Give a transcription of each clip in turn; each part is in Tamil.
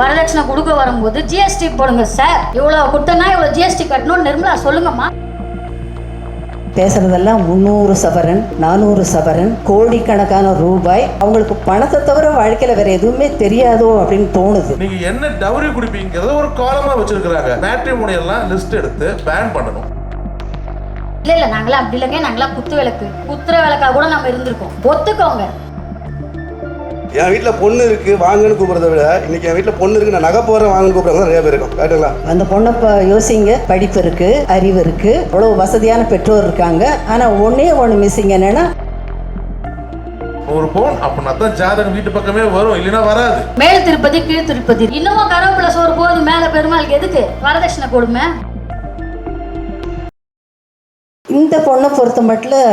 வரதட்சணை கொடுக்க வரும்போது ஜிஎஸ்டி போடுங்க சார் இவ்வளவு கொடுத்தனா இவ்வளவு ஜிஎஸ்டி கட்டணும்னு நிர்மலா சொல்லுங்கம்மா. பேசுறதெல்லாம் முந்நூறு சவரன் நானூறு சவரன் கோடிக்கணக்கான ரூபாய். அவங்களுக்கு பணத்தை தவிர வாழ்க்கையில வேற எதுவுமே தெரியாதோ அப்படின்னு தோணுது. நீங்க என்ன டவுரி குடிப்பீங்கிறத ஒரு காலமா வச்சிருக்காங்க மேட்ரிமோனி எல்லாம் லிஸ்ட் எடுத்து பேன் பண்ணணும். இல்ல இல்ல நாங்களாம் அப்படி இல்லைங்க. நாங்களாம் குத்து விளக்கு. குத்துற விளக்கா கூட நம்ம இருந்திருக்கோம். ஒத்துக்கோங்க. என் வீட்டில் பொண்ணு இருக்கு வாங்கன்னு கூப்பிடுறத விட இன்னைக்கு என் வீட்டில் பொண்ணு இருக்கு நான் நகை போகிறேன் வாங்கன்னு கூப்பிடுறவங்க நிறைய பேர் இருக்கும் கரெக்டுங்களா அந்த பொண்ணை இப்போ யோசிங்க. படிப்பு இருக்கு அறிவு இருக்கு. அவ்வளோ வசதியான பெற்றோர் இருக்காங்க. ஆனா ஒண்ணே ஒன்று மிஸ்ஸிங் என்னன்னா ஒரு பவுன் அப்படின்னா தான் ஜாதகம் வீட்டு பக்கமே வரும் இல்லைன்னா வராது. மேல் திருப்பதி கீழ் திருப்பதி. இன்னமும் கருவேப்பிலை சோறு போகுது மேல பெருமாளுக்கு எதுக்கு? வரதட்சணை கொடுமை இந்த பொண்ணை பொறுத்த மட்டும்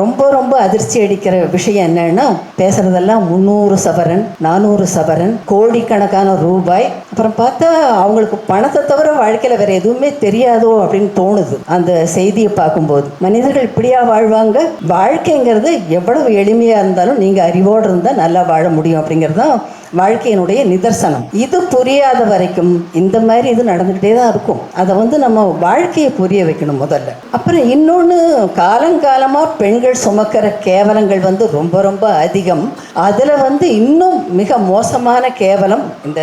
ரொம்ப ரொம்ப அதிர்ச்சி அடிக்கிற விஷயம் என்னன்னா பேசுறதெல்லாம் முந்நூறு சவரன் நானூறு சவரன் கோடிக்கணக்கான ரூபாய். அப்புறம் பார்த்தா அவங்களுக்கு பணத்தை தவிர வாழ்க்கையில் வேற எதுவுமே தெரியாதோ அப்படின்னு தோணுது அந்த செய்தியை பார்க்கும்போது. மனிதர்கள் இப்படியா வாழ்வாங்க? வாழ்க்கைங்கிறது எவ்வளவு எளிமையா இருந்தாலும் நீங்க அறிவோடு இருந்தால் நல்லா வாழ முடியும் அப்படிங்கிறது தான் வாழ்க்கையினுடைய நிதர்சனம். இது புரியாத வரைக்கும் இந்த மாதிரி இது நடந்துக்கிட்டே தான் இருக்கும். அதை வந்து நம்ம வாழ்க்கையை புரிய வைக்கணும் முதல்ல. அப்புறம் இன்னொன்று காலங்காலமாக பெண்கள் சுமக்கிற கேவலங்கள் வந்து ரொம்ப ரொம்ப அதிகம். அதில் வந்து இன்னும் மிக மோசமான கேவலம் இந்த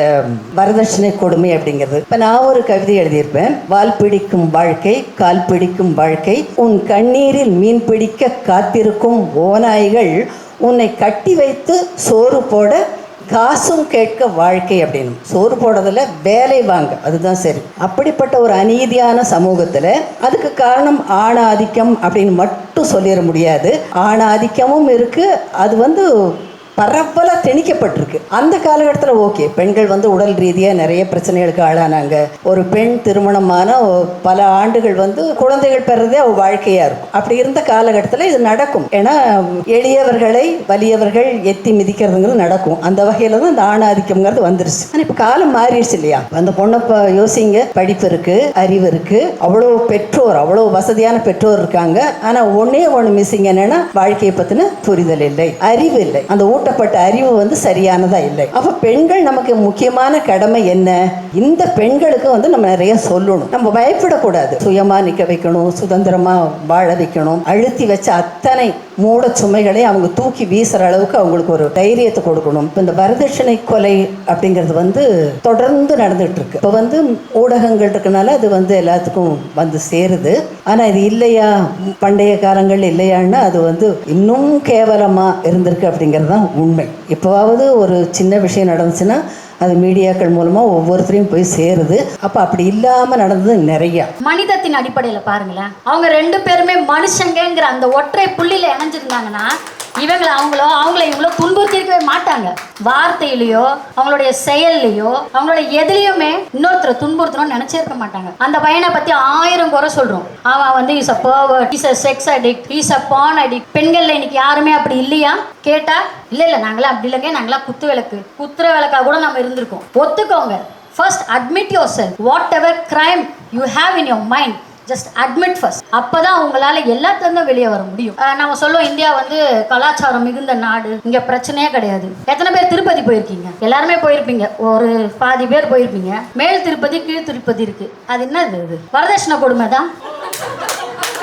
வரதட்சணை கொடுமை அப்படிங்கிறது. இப்போ நான் ஒரு கவிதை எழுதியிருப்பேன். வால் பிடிக்கும் வாழ்க்கை கால் பிடிக்கும் வாழ்க்கை. உன் கண்ணீரில் மீன் பிடிக்க காத்திருக்கும் ஓநாய்கள். உன்னை கட்டி வைத்து சோறு போட காசும் கேட்க வாழ்க்கை அப்படின்னு சோறு போடுறதுல வேலை வாங்க அதுதான் சரி. அப்படிப்பட்ட ஒரு அநீதியான சமூகத்தில் அதுக்கு காரணம் ஆணாதிக்கம் அப்படின்னு மட்டும் சொல்லிட முடியாது. ஆணாதிக்கமும் இருக்குது அது வந்து பரவலாக திணிக்கப்பட்டிருக்கு. அந்த காலகட்டத்தில் ஓகே பெண்கள் வந்து உடல் ரீதியாக நிறைய பிரச்சனைகளுக்கு ஆளானாங்க. ஒரு பெண் திருமணமான பல ஆண்டுகள் வந்து குழந்தைகள் பெறதே அவள் வாழ்க்கையாக இருக்கும். அப்படி இருந்த காலகட்டத்தில் இது நடக்கும். ஏன்னா எளியவர்களை வலியவர்கள் எத்தி மிதிக்கிறதுங்கிறது நடக்கும். அந்த வகையில் தான் இந்த ஆணாதிக்கம்ங்கிறது வந்துருச்சு. ஆனால் இப்போ காலம் மாறிடுச்சு இல்லையா? அந்த பொண்ணை இப்போ யோசிங்க. படிப்பு இருக்கு அறிவு இருக்கு. அவ்வளோ பெற்றோர் அவ்வளோ வசதியான பெற்றோர் இருக்காங்க. ஆனால் ஒன்னே ஒன்று மிஸ்ஸிங் என்னன்னா வாழ்க்கையை பற்றின புரிதல் இல்லை அறிவு இல்லை. அந்த ஊட்டப்பட்ட அறிவு வந்து சரியானதா இல்லை. அப்போ பெண்கள் நமக்கு முக்கியமான கடமை என்ன? இந்த பெண்களுக்கு வந்து நம்ம நிறைய சொல்லணும். நம்ம பயப்படக்கூடாது. சுயமா நிற்க வைக்கணும் சுதந்திரமா வாழ வைக்கணும் அழுத்தி வச்ச அத்தனை மூட சுமைகளை அவங்க தூக்கி வீசுற அளவுக்கு அவங்களுக்கு ஒரு தைரியத்தை கொடுக்கணும். இப்போ இந்த வரதட்சணை கொலை அப்படிங்கிறது வந்து தொடர்ந்து நடந்துட்டு இருக்கு. இப்போ வந்து ஊடகங்கள் இருக்கனால அது வந்து எல்லாத்துக்கும் வந்து சேருது. ஆனால் இது இல்லையா? பண்டைய காலங்கள் இல்லையான்னா அது வந்து இன்னும் கேவலமாக இருந்திருக்கு அப்படிங்கிறது தான் உண்மை. இப்போவாவது ஒரு சின்ன விஷயம் நடந்துச்சுன்னா அது மீடியாக்கள் மூலமா ஒவ்வொருத்தரையும் போய் சேருது. அப்போ அப்படி இல்லாம நடந்தது நிறையா. மனிதத்தின் அடிப்படையில் பாருங்களேன். அவங்க ரெண்டு பேருமே மனுஷங்கங்கிற அந்த ஒற்றை புள்ளியில இணைஞ்சிருந்தாங்கன்னா இவங்களை அவங்களோ அவங்கள இவங்களோ துன்புறுத்திருக்கவே மாட்டாங்க. வார்த்தையிலையோ அவங்களுடைய செயல்லையோ அவங்களோட எதுலையுமே இன்னொருத்தரை துன்புறுத்தணும்னு நினைச்சிருக்க மாட்டாங்க. அந்த பையனை பத்தி ஆயிரம் குறை சொல்றோம். அவன் வந்து is a pervert is a sex addict is a porn addict பெண்கள்ல இன்னைக்கு யாருமே அப்படி இல்லையா? கேட்டா இல்ல இல்ல நாங்களாம் அப்படி இல்லைங்க. நாங்களாம் குத்து விளக்கு. குத்துற விளக்கா கூட நம்ம இருந்திருக்கோம். ஒத்துக்கோங்க. First admit yourself whatever crime you have in your mind just admit first அப்பதான் உங்களால் எல்லாத்துலேருந்தும் வெளியே வர முடியும். நம்ம சொல்லுவோம் இந்தியா வந்து கலாச்சாரம் மிகுந்த நாடு. இங்கே பிரச்சனையே கிடையாது. எத்தனை பேர் திருப்பதி போயிருக்கீங்க? எல்லாருமே போயிருப்பீங்க. ஒரு பாதி பேர் போயிருப்பீங்க. மேல் திருப்பதி கீழ் திருப்பதி இருக்குது அது என்னது இது? வரதட்சணை கொடுமை தான்.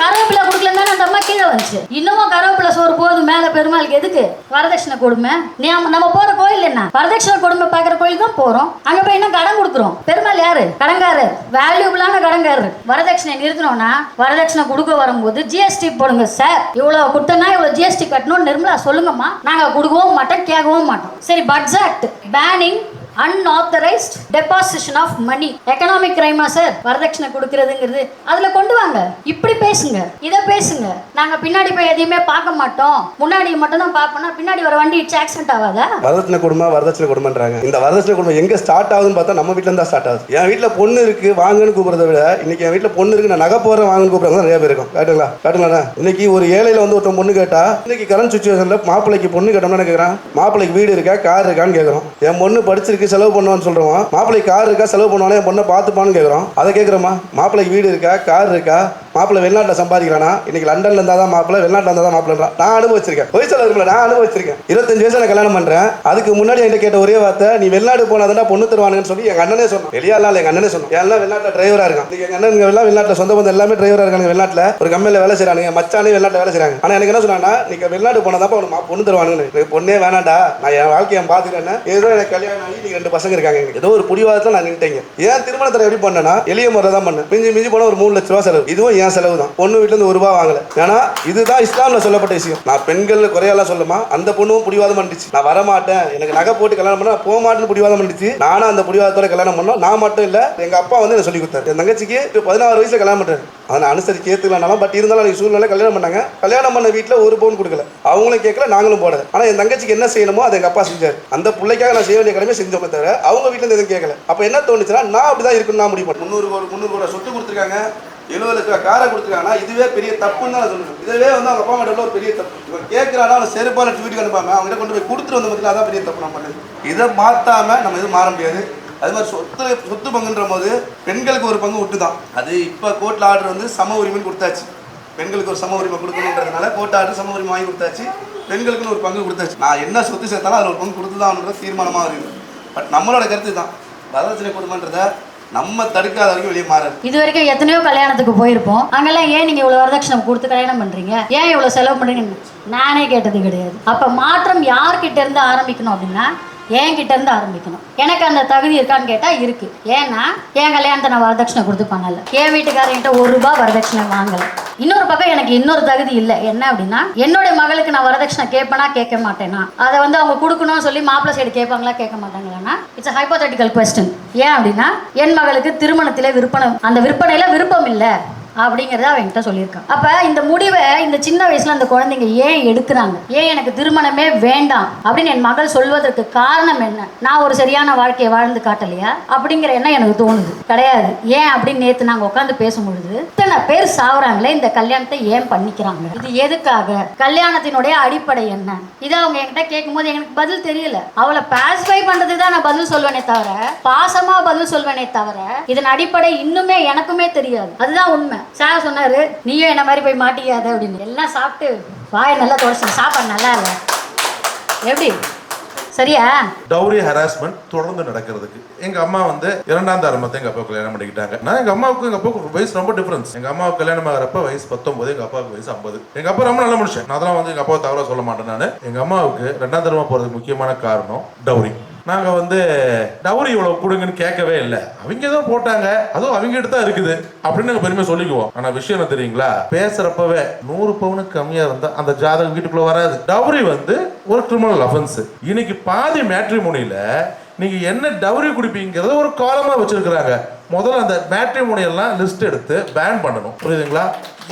கருவேப்பிலை கொடுக்கலன்னா அந்த அம்மா கீழே வந்துச்சு. இன்னமும் கருவேப்பிலை சோறு போகுது மேல பெருமாளுக்கு எதுக்கு? வரதட்சணை கொடுமை. நம்ம நம்ம போற கோயில் என்ன? வரதட்சணை கொடுமை பார்க்குற கோயில் தான் போறோம். அங்க போய் என்ன கடன் கொடுக்குறோம். பெருமாள் யாரு? கடங்காரு வேல்யூபிளான கடங்காரு வரதட்சணை நிறுத்தணும்னா வரதட்சணை கொடுக்க வரும்போது ஜிஎஸ்டி போடுங்க சார் இவ்வளவு கொடுத்தனா இவ்வளவு ஜிஎஸ்டி கட்டணும் நிர்மலா சொல்லுங்கம்மா. நாங்க கொடுக்கவும் மாட்டோம் கேட்கவும் மாட்டோம். சரி budget banning unauthorised deposition of money economic கிரைமா sir வரதட்சணை கொடுக்கறதுங்கிறது. அதுல கொண்டு வாங்க. இப்படி பேசுங்க. இதை பேசுங்க. நாங்க பின்னாடி போய் எதையுமே பார்க்க மாட்டோம். முன்னாடி மட்டும் தான் பார்ப்போம்னா பின்னாடி வர வண்டி இட்ஸ் ஆக்சிடென்ட் ஆகாதா? வரதட்சணை குடும்பம் வரதட்சணை குடும்பம்ன்றாங்க இந்த வரதட்சணை குடும்பம் எங்க ஸ்டார்ட் ஆகுதுன்னு பார்த்தா நம்ம வீட்ல இருந்தா ஸ்டார்ட் ஆகுது. என் வீட்டில் பொண்ணு இருக்கு வாங்கன்னு கூப்பிடுறத விட இன்னைக்கு என் வீட்டில் பொண்ணு இருக்கு நான் நகை போகிறேன் வாங்கன்னு கூப்பிடுறவங்க நிறைய பேர் இருக்கும் காட்டுங்களா காட்டுங்களா இன்னைக்கு ஒரு ஏழையில வந்து ஒருத்தன் பொண்ணு கேட்டா இன்னைக்கு கரண்ட் சுச்சுவேஷன்ல மாப்பிள்ளைக்கு பொண்ணு கேட்டோம்னா கேட்கறான் கேட்குறான் மாப்பிள்ளைக்கு வீடு இருக்கா? கார் இருக்கான்னு கேட்கறோம் என் பொண்ணு படிச்சிருக்கு செலவு பண்ணுவான்னு சொல்றோம் மாப்பிள்ளைக்கு கார் இருக்கா செலவு பண்ணுவானே என் பொண்ணை பார்த்துப்பான்னு கேட்குறோம் அதை கேட்குறோமா மாப்பிள்ளைக்கு வீடு இருக்கா கார் இருக்கா? மாப்பிள்ளை வெளிநாட்டில் சம்பாதிக்கிறானா? இன்னைக்கு லண்டன்ல இருந்தா தான் மாப்பிள்ளை வெளிநாட்டில் இருந்தா தான் மாப்பிள்ளை நான் அனுபவிச்சிருக்கேன். வயசுல நான் அனுபவிச்சிருக்கேன். இருபத்தஞ்சு வயசுல நான் கல்யாணம் பண்றேன். அதுக்கு முன்னாடி என்கிட்ட கேட்ட ஒரே வார்த்தை நீ வெளிநாடு போனாதான் பொண்ணு தருவானுங்கன்னு சொல்லி எங்க அண்ணனே சொன்னோம் வெளியா இல்லை எங்க அண்ணனே சொன்னோம் எல்லாம் வெளிநாட்டில் டிரைவரா இருக்கான். எங்க அண்ணன் எல்லாம் வெளிநாட்டில் சொந்த பந்தம் எல்லாமே டிரைவரா இருக்காங்க வெளிநாட்டில். ஒரு கம்பெனியில் வேலை செய்றானுங்க. மச்சானே வெளிநாட்டில் வேலை செய்யறாங்க ஆனா எனக்கு என்ன சொன்னா நீங்க வெளிநாடு போனதாப்பா உனக்கு பொண்ணு தருவானுங்கன்னு. எனக்கு பொண்ணே வேணாம்டா. நான் என் வாழ்க்கையை பாத்துக்கிறேன் ஏதோ எனக்கு கல்யாணம் ஆகி நீங்க ரெண்டு பசங்க இருக்காங்க எனக்கு ஏதோ ஒரு புடிவாதத்தில் நான் நின்ட்டேங்க ஏன் திருமணத்தை எப்படி பண்ணேன்னா எளிய முறை தான் பண்ணேன். மிஞ்சி மிஞ்சி போனா ஒரு மூணு லட்ச ரூபா செலவு. இதுவும் என் செலவு தான். பொண்ணு வீட்டிலேருந்து ஒரு ரூபா வாங்கலை. ஏன்னா இதுதான் இஸ்லாமில் சொல்லப்பட்ட விஷயம். நான் பெண்கள் குறையெல்லாம் சொல்லுமா அந்த பொண்ணும் பிடிவாதம் பண்ணிச்சு நான் வர மாட்டேன் எனக்கு நகை போட்டு கல்யாணம் பண்ணா போக மாட்டேன்னு பிடிவாதம் பண்ணிச்சு நானும் அந்த பிடிவாதத்தோட கல்யாணம் பண்ணோம். நான் மட்டும் இல்லை எங்கள் அப்பா வந்து எனக்கு சொல்லி கொடுத்தாரு. என் தங்கச்சிக்கு இப்ப பதினாறு வயசுல கல்யாணம் பண்ணுறேன் அதை நான் அனுசரிச்சு ஏத்துக்கலனாலும் பட் இருந்தாலும் எனக்கு சூழ்நிலை கல்யாணம் பண்ணாங்க. கல்யாணம் பண்ண வீட்டில் ஒரு பவுன் கொடுக்கல. அவங்களும் கேட்கல நாங்களும் போடல. ஆனால் என் தங்கச்சிக்கு என்ன செய்யணுமோ அதை எங்கள் அப்பா செஞ்சார். அந்த பிள்ளைக்காக நான் செய்ய வேண்டிய கடமை செஞ்சோமே தவிர அவங்க வீட்டில் இருந்து எதுவும் கேட்கல. அப்போ என்ன தோணுச்சுன்னா நான் அப்படிதான் இருக்குன்னு நான் முடிவு பண்ணேன். முந்நூறு கோடி முந்நூறு கோடி சொத்து கொடுத்துருக்காங்க. எழுபது லட்ச ரூபா காரை கொடுத்துருக்காங்கன்னா இதுவே பெரிய தப்புன்னு தான் சொல்லணும் சொல்லுவேன் இதுவே வந்து அவங்க அப்பா அம்மா ஒரு பெரிய தப்பு. இவன் கேட்குறானா அவன் செருப்பால் எடுத்து வீட்டுக்கு அனுப்பாமல் அவங்க கொண்டு போய் கொடுத்துட்டு வந்த மட்டும் அதான் பெரிய தப்பு நம்ம பண்ணது. இதை மாற்றாமல் நம்ம எதுவும் மாற முடியாது. அது மாதிரி சொத்து சொத்து பங்குன்ற போது பெண்களுக்கு ஒரு பங்கு விட்டு தான் அது இப்போ கோர்ட்டில் ஆர்டர் வந்து சம உரிமைன்னு கொடுத்தாச்சு. பெண்களுக்கு ஒரு சம உரிமை கொடுக்கணுன்றதுனால கோர்ட் ஆர்டர் சம உரிமை வாங்கி கொடுத்தாச்சு. பெண்களுக்குன்னு ஒரு பங்கு கொடுத்தாச்சு. நான் என்ன சொத்து சேர்த்தாலும் அதில் ஒரு பங்கு கொடுத்து தான் தீர்மானமாக இருக்குது பட் நம்மளோட கருத்து தான் வரதட்சணை கொடுமைன்றதை நம்ம தடுக்காத வரைக்கும் வெளியே மாற இது வரைக்கும் எத்தனையோ கல்யாணத்துக்கு போயிருப்போம். அங்கெல்லாம் ஏன் நீங்க இவ்வளவு வரதட்சணை கொடுத்து கல்யாணம் பண்றீங்க? ஏன் இவ்வளவு செலவு பண்றீங்க நானே கேட்டது கிடையாது. அப்ப மாற்றம் யார்கிட்ட இருந்து ஆரம்பிக்கணும் அப்படின்னா என்கிட்ட இருந்து ஆரம்பிக்கணும். எனக்கு அந்த தகுதி இருக்கான்னு கேட்டா இருக்கு. ஏன்னா என் கல்யாணத்தை நான் வரதட்சணை கொடுத்து பண்ணல. என் வீட்டுக்காரங்கிட்ட ஒரு ரூபாய் வரதட்சணை வாங்கல. இன்னொரு பக்கம் எனக்கு இன்னொரு தகுதி இல்லை. என்ன அப்படின்னா என்னுடைய மகளுக்கு நான் வரதட்சணை கேட்பேனா கேட்க மாட்டேனா? அதை வந்து அவங்க கொடுக்கணும்னு சொல்லி மாப்பிள்ளை சைடு கேட்பாங்களா கேட்க மாட்டாங்களான்னா இட்ஸ் ஹைப்போதட்டிக்கல் கொஸ்டின் ஏன் அப்படின்னா என் மகளுக்கு திருமணத்தில் விற்பனை அந்த விற்பனையில விருப்பம் இல்லை. அப்படிங்கிறத அவங்ககிட்ட சொல்லியிருக்கான். அப்போ இந்த முடிவை இந்த சின்ன வயசில் அந்த குழந்தைங்க ஏன் எடுக்கிறாங்க? ஏன் எனக்கு திருமணமே வேண்டாம் அப்படின்னு என் மகள் சொல்வதற்கு காரணம் என்ன? நான் ஒரு சரியான வாழ்க்கையை வாழ்ந்து காட்டலையா? அப்படிங்கிற எண்ணம் எனக்கு தோணுது. கிடையாது. ஏன் அப்படின்னு நேற்று நாங்கள் உட்காந்து பேசும்பொழுது இத்தனை பேர் சாவுறாங்களே இந்த கல்யாணத்தை ஏன் பண்ணிக்கிறாங்க? இது எதுக்காக? கல்யாணத்தினுடைய அடிப்படை என்ன? இதை அவங்க என்கிட்ட கேட்கும்போது எனக்கு பதில் தெரியல. அவளை பாசிஃபை பண்றதுக்கு தான் நான் பதில் சொல்வேனே தவிர பாசமா பதில் சொல்வேனே தவிர இதன் அடிப்படை இன்னுமே எனக்குமே தெரியாது. அதுதான் உண்மை. சார் சொன்னார் நீயும் என்ன மாதிரி போய் மாட்டிக்காத அப்படின்னு. எல்லாம் சாப்பிட்டு வாயை நல்லா தொடச்சு சாப்பாடு நல்லா இல்லை. எப்படி? சரியா? டவுரி ஹராஸ்மெண்ட் தொடர்ந்து நடக்கிறதுக்கு. எங்க அம்மா வந்து இரண்டாம் தரமத்தை எங்க அப்பா கல்யாணம் பண்ணிக்கிட்டாங்க. நான் எங்க அம்மாவுக்கு எங்க அப்பாவுக்கு வயசு ரொம்ப டிஃபரன்ஸ் எங்க அம்மாவுக்கு கல்யாணம் ஆகிறப்ப வயசு பத்தொன்பது எங்க அப்பாவுக்கு வயசு ஐம்பது. எங்க அப்பா ரொம்ப நல்ல மனுஷன். நான் அதெல்லாம் வந்து எங்க அப்பாவை தவிர சொல்ல மாட்டேன் நான். எங்க அம்மாவுக்கு ரெண்டாம் தரமா போறதுக்கு முக்கியமான காரணம் டவுரி நாங்கள் வந்து டவுரி இவ்வளோ கொடுங்கன்னு கேட்கவே இல்லை. அவங்க தான் போட்டாங்க. அதுவும் அவங்க கிட்ட தான் இருக்குது. அப்படின்னு நாங்கள் பெருமை சொல்லிக்குவோம். ஆனால் விஷயம் என்ன தெரியுங்களா? பேசுறப்பவே நூறு பவுனுக்கு கம்மியாக இருந்தால் அந்த ஜாதகம் வீட்டுக்குள்ளே வராது. டவுரி வந்து ஒரு கிரிமினல் அஃபென்ஸ் இன்னைக்கு பாதி மேட்ரிமோனியில நீங்கள் என்ன டவுரி குடிப்பீங்கிறத ஒரு காலமாக வச்சுருக்கிறாங்க. முதல்ல அந்த மேட்ரிமோனியெல்லாம் லிஸ்ட் எடுத்து பேன் பண்ணணும். புரியுதுங்களா?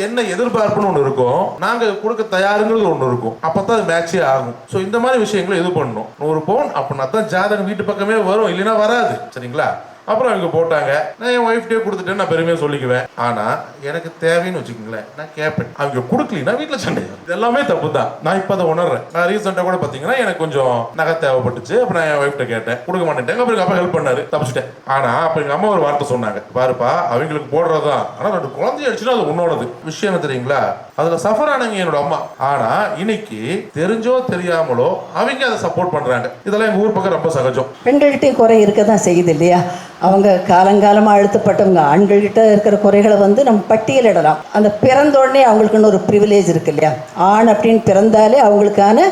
என்ன எதிர்பார்ப்புன்னு ஒன்று இருக்கும். நாங்கள் கொடுக்க தயாருங்கிறது ஒன்று இருக்கும். அப்போ தான் அது மேட்சே ஆகும். ஸோ இந்த மாதிரி விஷயங்களை இது பண்ணணும். நூறு பவுன் அப்படின்னா தான் ஜாதகம் வீட்டு பக்கமே வரும். இல்லைன்னா வராது. சரிங்களா? அப்புறம் அவங்க போட்டாங்க. நான் என் ஒய்ஃப்டே கொடுத்துட்டேன் நான் பெருமையாக சொல்லிக்குவேன். ஆனால் எனக்கு தேவைன்னு வச்சுக்கோங்களேன் நான் கேட்பேன் அவங்க கொடுக்கலனா வீட்டில் சண்டை. எல்லாமே தப்பு தான் நான் இப்போ அதை உணர்றேன். நான் ரீசெண்டாக கூட பார்த்தீங்கன்னா எனக்கு கொஞ்சம் நகை தேவைப்பட்டுச்சு. அப்போ நான் என் ஒய்ஃப்ட்ட கேட்டேன். கொடுக்க மாட்டேன் அப்புறம் எங்கள் அப்பா ஹெல்ப் பண்ணாரு. தப்பிச்சிட்டேன். ஆனால் அப்போ எங்கள் அம்மா ஒரு வார்த்தை சொன்னாங்க. பாருப்பா அவங்களுக்கு போடுறதுதான். ஆனால் ரெண்டு குழந்தை அடிச்சுன்னா அது உன்னோடது. விஷயம் என்ன தெரியுங்களா? அதுல சஃபர் ஆனவங்க என்னோட அம்மா. ஆனா இன்னைக்கு தெரிஞ்சோ தெரியாமலோ அவங்க அதை சப்போர்ட் பண்றாங்க. இதெல்லாம் எங்க ஊர் பக்கம் ரொம்ப சகஜம். பெண்கள்கிட்டையும் குறை இருக்க தான் செய்யுது இல்லையா? அவங்க காலங்காலமாக அழுத்தப்பட்டவங்க ஆண்கள்கிட்ட இருக்கிற குறைகளை வந்து நம்ம பட்டியலிடலாம் அந்த பிறந்தோடனே அவங்களுக்குன்னு ஒரு ப்ரிவிலேஜ் இருக்கு இல்லையா? ஆண் அப்படின்னு பிறந்தாலே அவங்களுக்கான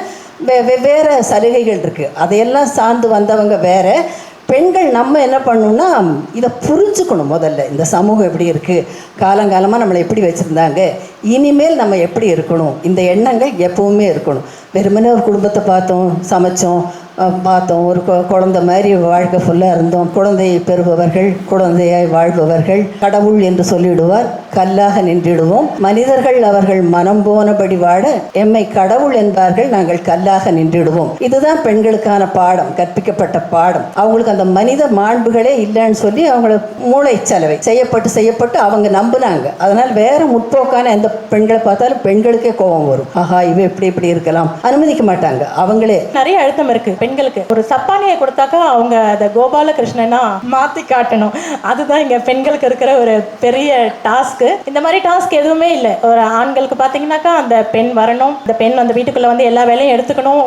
வெவ்வேறு சலுகைகள் இருக்குது அதையெல்லாம் சார்ந்து வந்தவங்க வேற. பெண்கள் நம்ம என்ன பண்ணணும்னா இதை புரிஞ்சுக்கணும் முதல்ல. இந்த சமூகம் எப்படி இருக்குது காலங்காலமாக நம்மளை எப்படி வச்சுருந்தாங்க? இனிமேல் நம்ம எப்படி இருக்கணும்? இந்த எண்ணங்கள் எப்போவுமே இருக்கணும். வெறுமனே ஒரு குடும்பத்தை பார்த்தோம் சமைச்சோம் பார்த்தோம். ஒரு கொ- குழந்தை மாதிரி வாழ்க்கை ஃபுல்லாக இருந்தோம். குழந்தையை பெறுபவர்கள் குழந்தையாய் வாழ்பவர்கள் கடவுள் என்று சொல்லிடுவார். கல்லாக நின்றிடுவோம். மனிதர்கள் அவர்கள் மனம் போனபடி வாட எம்மை கடவுள் என்பார்கள். நாங்கள் கல்லாக நின்றிடுவோம். இதுதான் பெண்களுக்கான பாடம் கற்பிக்கப்பட்ட பாடம். அவங்களுக்கு அந்த மனித மாண்புகளே இல்லைன்னு சொல்லி அவங்கள மூளை செலவை செய்யப்பட்டு செய்யப்பட்டு அவங்க நம்புனாங்க. அதனால் வேற முற்போக்கான எந்த பெண்களை பார்த்தாலும் பெண்களுக்கே கோபம் வரும். ஆஹா இவ இப்படி இப்படி இருக்கலாம். அனுமதிக்க மாட்டாங்க. அவங்களே நிறைய அழுத்தம் இருக்கு. பெண்களுக்கு. ஒரு சப்பானியை கொடுத்தாக்கா அவங்க அதை கோபாலகிருஷ்ணனா மாற்றி காட்டணும். அதுதான் இங்கே பெண்களுக்கு இருக்கிற ஒரு பெரிய டாஸ்க்கு இந்த மாதிரி டாஸ்க் எதுவுமே இல்லை. ஒரு ஆண்களுக்கு பார்த்தீங்கன்னாக்கா அந்த பெண் வரணும். அந்த பெண் அந்த வீட்டுக்குள்ளே வந்து எல்லா வேலையும் எடுத்துக்கணும்.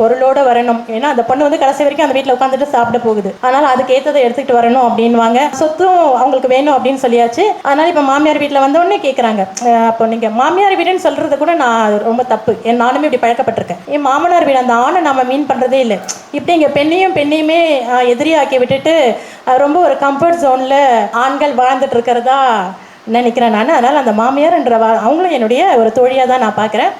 பொருளோடு பொருளோட வரணும். ஏன்னா அந்த பொண்ணு வந்து கடைசி வரைக்கும் அந்த வீட்டில் உட்காந்துட்டு சாப்பிட போகுது. அதனால் அதுக்கு ஏற்றதை எடுத்துக்கிட்டு வரணும் அப்படின்வாங்க சொத்தும் அவங்களுக்கு வேணும் அப்படின்னு சொல்லியாச்சு. அதனால் இப்போ மாமியார் வீட்டில் வந்த உடனே கேட்குறாங்க அப்போ நீங்கள் மாமியார் வீடுன்னு சொல்கிறது கூட நான் ரொம்ப தப்பு. என் நானுமே இப்படி பழக்கப்பட்டிருக்கேன். என் மாமனார் வீடு அந்த ஆணை நம்ம மீன் பண்ணுறதே இல்லை. இப்படி இங்கே பெண்ணையும் பெண்ணையுமே எதிரியாக்கி விட்டுட்டு ரொம்ப ஒரு கம்ஃபர்ட் ஜோனில் ஆண்கள் வாழ்ந்துட்டு இருக்கிறதா நினைக்கிறேன் நான். அதனால் அந்த மாமியார்ன்ற வா அவங்களும் என்னுடைய ஒரு தோழியாக தான் நான் பார்க்குறேன்